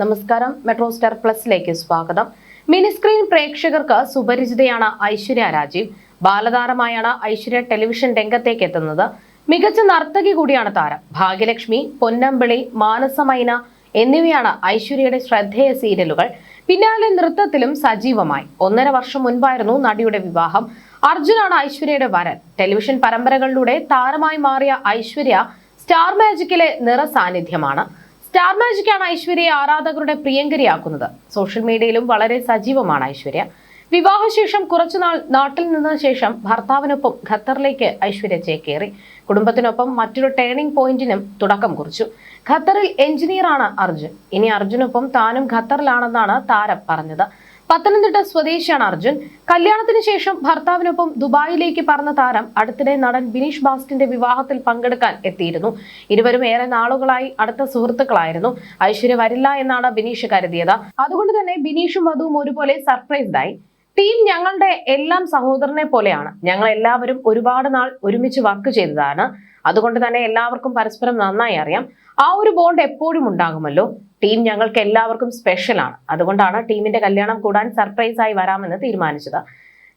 നമസ്കാരം. Metro star പ്ലസിലേക്ക് സ്വാഗതം. Mini screen പ്രേക്ഷകർക്ക് സുപരിചിതയാണ് ഐശ്വര്യ രാജീവ്. ബാലതാരമായാണ് ഐശ്വര്യ ടെലിവിഷൻ രംഗത്തേക്ക് എത്തുന്നത്. മികച്ച നർത്തകി കൂടിയാണ് താരം. ഭാഗ്യലക്ഷ്മി പൊന്നമ്പിളി മാനസമൈന എന്നിവയാണ് ഐശ്വര്യയുടെ ശ്രദ്ധേയ സീരിയലുകൾ. പിന്നാലെ നൃത്തത്തിലും സജീവമായി. ഒന്നര വർഷം മുൻപായിരുന്നു നടിയുടെ വിവാഹം. അർജുനാണ് ഐശ്വര്യയുടെ വരൻ. ടെലിവിഷൻ പരമ്പരകളിലൂടെ താരമായി മാറിയ ഐശ്വര്യ സ്റ്റാർ മാജിക്കിലെ നിറ സാന്നിധ്യമാണ് സ്റ്റാർ മാജിക്കാണ് ഐശ്വര്യയെ ആരാധകരുടെ പ്രിയങ്കരിയാക്കുന്നത്. സോഷ്യൽ മീഡിയയിലും വളരെ സജീവമാണ് ഐശ്വര്യ. വിവാഹശേഷം കുറച്ചുനാൾ നാട്ടിൽ നിന്ന ശേഷം ഭർത്താവിനൊപ്പം ഖത്തറിലേക്ക് ഐശ്വര്യ ചേക്കേറി കുടുംബത്തിനൊപ്പം മറ്റൊരു ടേണിംഗ് പോയിന്റിനും തുടക്കം കുറിച്ചു. ഖത്തറിൽ എഞ്ചിനീയറാണ് അർജുൻ. ഇനി അർജുനൊപ്പം താനും ഖത്തറിലാണെന്നാണ് താരം പറഞ്ഞത്. പത്തനംതിട്ട സ്വദേശിയാണ് അർജുൻ. കല്യാണത്തിന് ശേഷം ഭർത്താവിനൊപ്പം ദുബായിലേക്ക് പറന്ന താരം അടുത്തിടെ നടൻ ബിനീഷ് ബാസ്റ്റിന്റെ വിവാഹത്തിൽ പങ്കെടുക്കാൻ എത്തിയിരുന്നു. ഇരുവരും ഏറെ നാളുകളായി അടുത്ത സുഹൃത്തുക്കളായിരുന്നു. ഐശ്വര്യ വരില്ല എന്നാണ് ബിനീഷ് കരുതിയത്. അതുകൊണ്ട് തന്നെ ബിനീഷും വധുവും ഒരുപോലെ സർപ്രൈസ്ഡായി ടീം ഞങ്ങളുടെ എല്ലാം സഹോദരനെ പോലെയാണ്. ഞങ്ങൾ എല്ലാവരും ഒരുപാട് നാൾ ഒരുമിച്ച് വർക്ക് ചെയ്തതാണ്. അതുകൊണ്ട് തന്നെ എല്ലാവർക്കും പരസ്പരം നന്നായി അറിയാം. ആ ഒരു ബോണ്ട് എപ്പോഴും ഉണ്ടാകുമല്ലോ. ടീം ഞങ്ങൾക്ക് എല്ലാവർക്കും സ്പെഷ്യലാണ് അതുകൊണ്ടാണ് ടീമിന്റെ കല്യാണം കൂടാൻ സർപ്രൈസായി വരാമെന്ന് തീരുമാനിച്ചത്.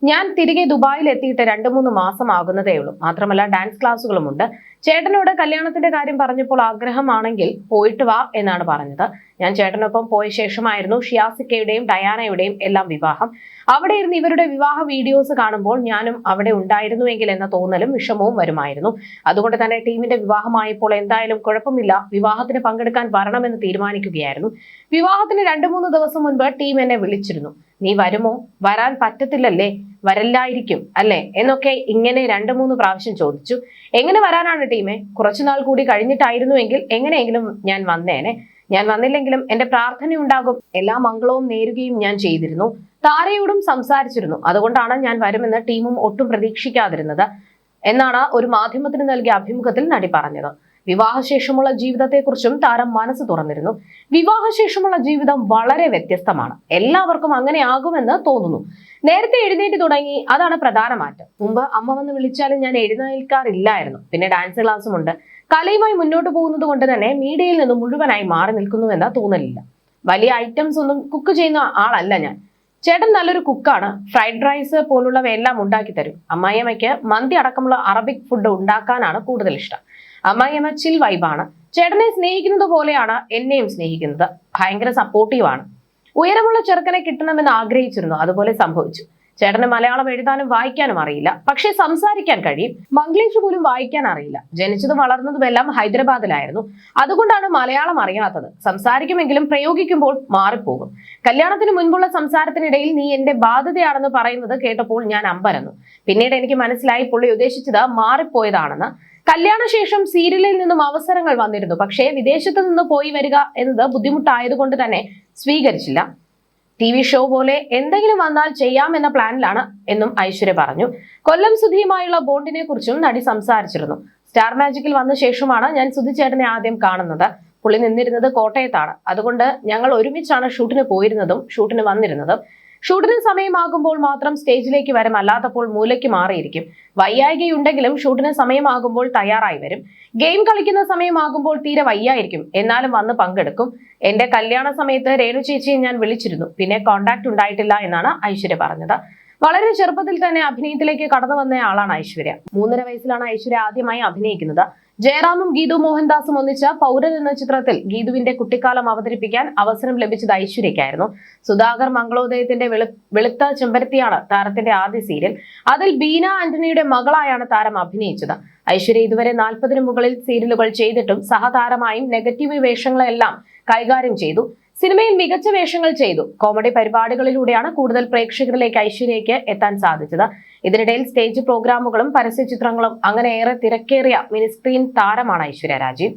ഞാൻ തിരികെ ദുബായിൽ എത്തിയിട്ട് രണ്ട് മൂന്ന് മാസം ആകുന്നതേ ഉള്ളൂ. മാത്രമല്ല ഡാൻസ് ക്ലാസ്സുകളുമുണ്ട് ചേട്ടനോട് കല്യാണത്തിന്റെ കാര്യം പറഞ്ഞപ്പോൾ ആഗ്രഹമാണെങ്കിൽ പോയിട്ട് വാ എന്നാണ് പറഞ്ഞത്. ഞാൻ ചേട്ടനൊപ്പം പോയ ശേഷമായിരുന്നു ഷിയാസിക്കയുടെയും ഡയാനയുടെയും എല്ലാം വിവാഹം. അവിടെ ഇരുന്ന് ഇവരുടെ വിവാഹ വീഡിയോസ് കാണുമ്പോൾ ഞാനും അവിടെ ഉണ്ടായിരുന്നുവെങ്കിൽ എന്ന തോന്നലും വിഷമവും വരുമായിരുന്നു. അതുകൊണ്ട് തന്നെ ടീമിന്റെ വിവാഹമായപ്പോൾ എന്തായാലും കുഴപ്പമില്ല. വിവാഹത്തിന് പങ്കെടുക്കാൻ വരണമെന്ന് തീരുമാനിക്കുകയായിരുന്നു. വിവാഹത്തിന് രണ്ടു മൂന്ന് ദിവസം മുൻപ് ടീം എന്നെ വിളിച്ചിരുന്നു. നീ വരുമോ? വരാൻ പറ്റത്തില്ലല്ലേ? വരല്ലായിരിക്കും അല്ലേ? എന്നൊക്കെ ഇങ്ങനെ രണ്ടു മൂന്ന് പ്രാവശ്യം ചോദിച്ചു. എങ്ങനെ വരാനാണ് ടീമേ? കുറച്ചുനാൾ കൂടി കഴിഞ്ഞിട്ടായിരുന്നുവെങ്കിൽ എങ്ങനെയെങ്കിലും ഞാൻ വന്നേനെ. ഞാൻ വന്നില്ലെങ്കിലും എന്റെ പ്രാർത്ഥന ഉണ്ടാകും എല്ലാ മംഗളവും നേരുകയും ഞാൻ ചെയ്തിരുന്നു. താരയോടും സംസാരിച്ചിരുന്നു. അതുകൊണ്ടാണ് ഞാൻ വരുമെന്ന് ടീമും ഒട്ടും പ്രതീക്ഷിക്കാതിരുന്നത്. എന്നാണ് ഒരു മാധ്യമത്തിന് നൽകിയ അഭിമുഖത്തിൽ നടി പറഞ്ഞത്. വിവാഹശേഷമുള്ള ജീവിതത്തെക്കുറിച്ചും താരം മനസ്സ് തുറന്നിരുന്നു. വിവാഹശേഷമുള്ള ജീവിതം വളരെ വ്യത്യസ്തമാണ്. എല്ലാവർക്കും അങ്ങനെ ആകുമെന്ന് തോന്നുന്നു. നേരത്തെ എഴുന്നേറ്റ് തുടങ്ങി. അതാണ് പ്രധാന മാറ്റം. മുമ്പ് അമ്മ വന്ന് വിളിച്ചാലും ഞാൻ എഴുന്നേൽക്കാറില്ലായിരുന്നു. പിന്നെ ഡാൻസ് ക്ലാസ്സും ഉണ്ട് കലയുമായി മുന്നോട്ട് പോകുന്നത് കൊണ്ട് തന്നെ മീഡിയയിൽ നിന്ന് മുഴുവനായി മാറി നിൽക്കുന്നുവെന്ന തോന്നലില്ല. വലിയ ഐറ്റംസ് ഒന്നും കുക്ക് ചെയ്യുന്ന ആളല്ല ഞാൻ. ചേട്ടൻ നല്ലൊരു കുക്കാണ്. ഫ്രൈഡ് റൈസ് പോലുള്ളവയെല്ലാം ഉണ്ടാക്കി തരും. അമ്മായിയമ്മയ്ക്ക് മന്തി അടക്കമുള്ള അറബിക് ഫുഡ് ഉണ്ടാക്കാനാണ് കൂടുതൽ ഇഷ്ടം. അമ്മായിയമ്മ ചിൽ വൈബാണ് ചേട്ടനെ സ്നേഹിക്കുന്നത് പോലെയാണ് എന്നെയും സ്നേഹിക്കുന്നത്. ഭയങ്കര സപ്പോർട്ടീവാണ് ഉയരമുള്ള ചെറുക്കനെ കിട്ടണമെന്ന് ആഗ്രഹിച്ചിരുന്നു. അതുപോലെ സംഭവിച്ചു. ചേട്ടന് മലയാളം എഴുതാനും വായിക്കാനും അറിയില്ല. പക്ഷേ സംസാരിക്കാൻ കഴിയും. മംഗ്ലീഷ് പോലും വായിക്കാൻ അറിയില്ല. ജനിച്ചതും വളർന്നതുമെല്ലാം ഹൈദരാബാദിലായിരുന്നു. അതുകൊണ്ടാണ് മലയാളം അറിയാത്തത്. സംസാരിക്കുമെങ്കിലും പ്രയോഗിക്കുമ്പോൾ മാറിപ്പോകും. കല്യാണത്തിന് മുൻപുള്ള സംസാരത്തിനിടയിൽ നീ എന്റെ ബാധ്യതയാണെന്ന് പറയുന്നത് കേട്ടപ്പോൾ ഞാൻ അമ്പരന്നു. പിന്നീട് എനിക്ക് മനസ്സിലായി പുള്ളി ഉദ്ദേശിച്ചത് മാറിപ്പോയതാണെന്ന്. കല്യാണശേഷം സീരിയലിൽ നിന്നും അവസരങ്ങൾ വന്നിരുന്നു. പക്ഷേ വിദേശത്ത് നിന്ന് പോയി വരിക എന്നത് ബുദ്ധിമുട്ടായതുകൊണ്ട് തന്നെ സ്വീകരിച്ചില്ല. ടി വി ഷോ പോലെ എന്തെങ്കിലും വന്നാൽ ചെയ്യാമെന്ന പ്ലാനിലാണ് എന്നും ഐശ്വര്യ പറഞ്ഞു. കൊല്ലം സുധിയുമായുള്ള ബോണ്ടിനെ കുറിച്ചും നടി സംസാരിച്ചിരുന്നു. സ്റ്റാർ മാജിക്കിൽ വന്ന ശേഷമാണ് ഞാൻ സുധി ചേട്ടനെ ആദ്യം കാണുന്നത്. പുള്ളി നിന്നിരുന്നത് കോട്ടയത്താണ്. അതുകൊണ്ട് ഞങ്ങൾ ഒരുമിച്ചാണ് ഷൂട്ടിന് പോയിരുന്നതും ഷൂട്ടിന് വന്നിരുന്നതും. ഷൂട്ടിന് സമയമാകുമ്പോൾ മാത്രം സ്റ്റേജിലേക്ക് വരും. അല്ലാത്തപ്പോൾ മൂലയ്ക്ക് മാറിയിരിക്കും. വയ്യായികയുണ്ടെങ്കിലും ഷൂട്ടിന് സമയമാകുമ്പോൾ തയ്യാറായി വരും. ഗെയിം കളിക്കുന്ന സമയമാകുമ്പോൾ തീരെ വയ്യായിരിക്കും. എന്നാലും വന്ന് പങ്കെടുക്കും. എന്റെ കല്യാണ സമയത്ത് രേണു ചേച്ചിയെ ഞാൻ വിളിച്ചിരുന്നു. പിന്നെ കോണ്ടാക്ട് ഉണ്ടായിട്ടില്ല എന്നാണ് ഐശ്വര്യ പറഞ്ഞത്. വളരെ ചെറുപ്പത്തിൽ തന്നെ അഭിനയത്തിലേക്ക് കടന്നു വന്ന ആളാണ് ഐശ്വര്യ. മൂന്നര വയസ്സിലാണ് ഐശ്വര്യ ആദ്യമായി അഭിനയിക്കുന്നത്. ജയറാമും ഗീതു മോഹൻദാസും ഒന്നിച്ച പൗരൻ എന്ന ചിത്രത്തിൽ ഗീതുവിന്റെ കുട്ടിക്കാലം അവതരിപ്പിക്കാൻ അവസരം ലഭിച്ചത് ഐശ്വര്യയ്ക്കായിരുന്നു. സുധാകർ മംഗളോദയത്തിന്റെ വെളു വെളുത്ത ചെമ്പരത്തിയാണ് താരത്തിന്റെ ആദ്യ സീരിയൽ. അതിൽ ബീന ആന്റണിയുടെ മകളായാണ് താരം അഭിനയിച്ചത്. ഐശ്വര്യ ഇതുവരെ നാൽപ്പതിനു മുകളിൽ സീരിയലുകൾ ചെയ്തിട്ടും സഹതാരമായും നെഗറ്റീവ് വേഷങ്ങളെല്ലാം കൈകാര്യം ചെയ്തു. സിനിമയിൽ മികച്ച വേഷങ്ങൾ ചെയ്തു. കോമഡി പരിപാടികളിലൂടെയാണ് കൂടുതൽ പ്രേക്ഷകരിലേക്ക് ഐശ്വര്യയ്ക്ക് എത്താൻ സാധിച്ചത്. ഇതിനിടയിൽ സ്റ്റേജ് പ്രോഗ്രാമുകളും പരസ്യ ചിത്രങ്ങളും അങ്ങനെ ഏറെ തിരക്കേറിയ മിനിസ്ക്രീൻ താരമാണ് ഐശ്വര്യ രാജീവ്.